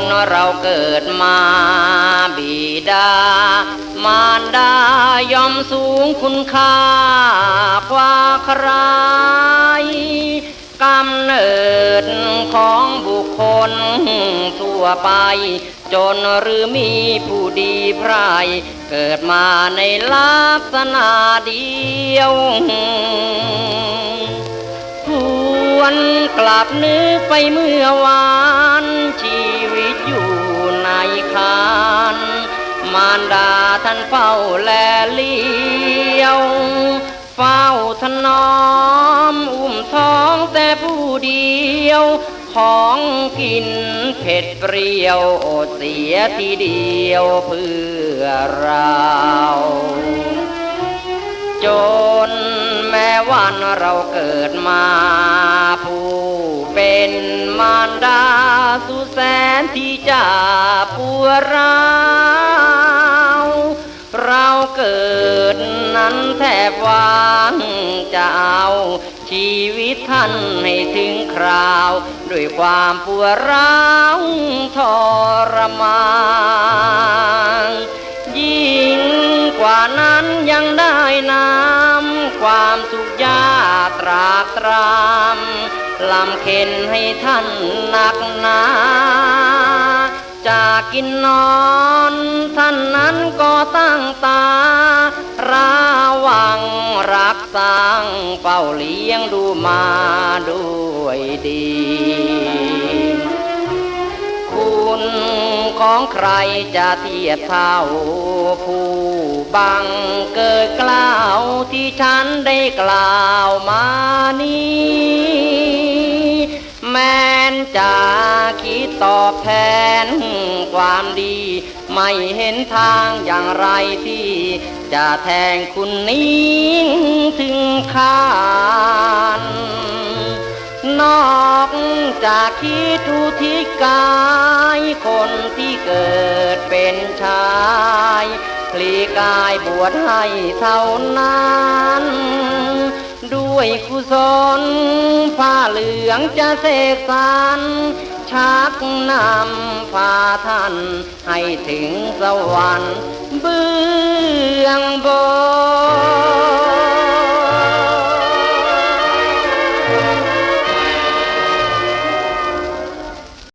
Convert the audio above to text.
นเราเกิดมาบิดามารดายอมสูงคุณค่ากว่าใครกำเนิดของบุคคลทั่วไป จนหรือมีผู้ดีไพรเกิดมาในลักษณะเดียวหวนกลับนึกไปเมื่อวานารดาท่านเฝ้าแลเลี้ยว เฝ้าถนอมอุ้มท้องแต่ผู้เดียว ของกินเผ็ดเปรี้ยวอดเสียทีเดียวเพื่อเรา จนแม้วันเราเกิดมาผู้เป็นมารดาสุแสนที่จะปวร้า นั้นแทบวางจะเอาชีวิตท่านให้ถึงคราว ด้วยความปวดร้าวทรมานยิ่งกว่านั้นยังได้น้ำความสุขยากตรากตรามลำเข็นให้ท่านหนักหนา จากกินนอนท่านนั้นก็ตั้งตา ระวังรักสร้างเฝ้าเลี้ยงดูมาด้วยดี คุณของใครจะเทียบเท่า ผู้บังเกิดกล่าวที่ฉันได้กล่าวมานี้ นจะคิดตอบแทนความดี ไม่เห็นทางอย่างไรที่ จะแทงคุณนี้ถึงคานนอกจากคิดทุทิกายคนที่เกิดเป็นชายพลีกายบวชให้เท่านั้น ด้วยกุศลผ้าเหลืองจะเสกสารชักนำพาท่านให้ถึงสวรรค์เบื้องบน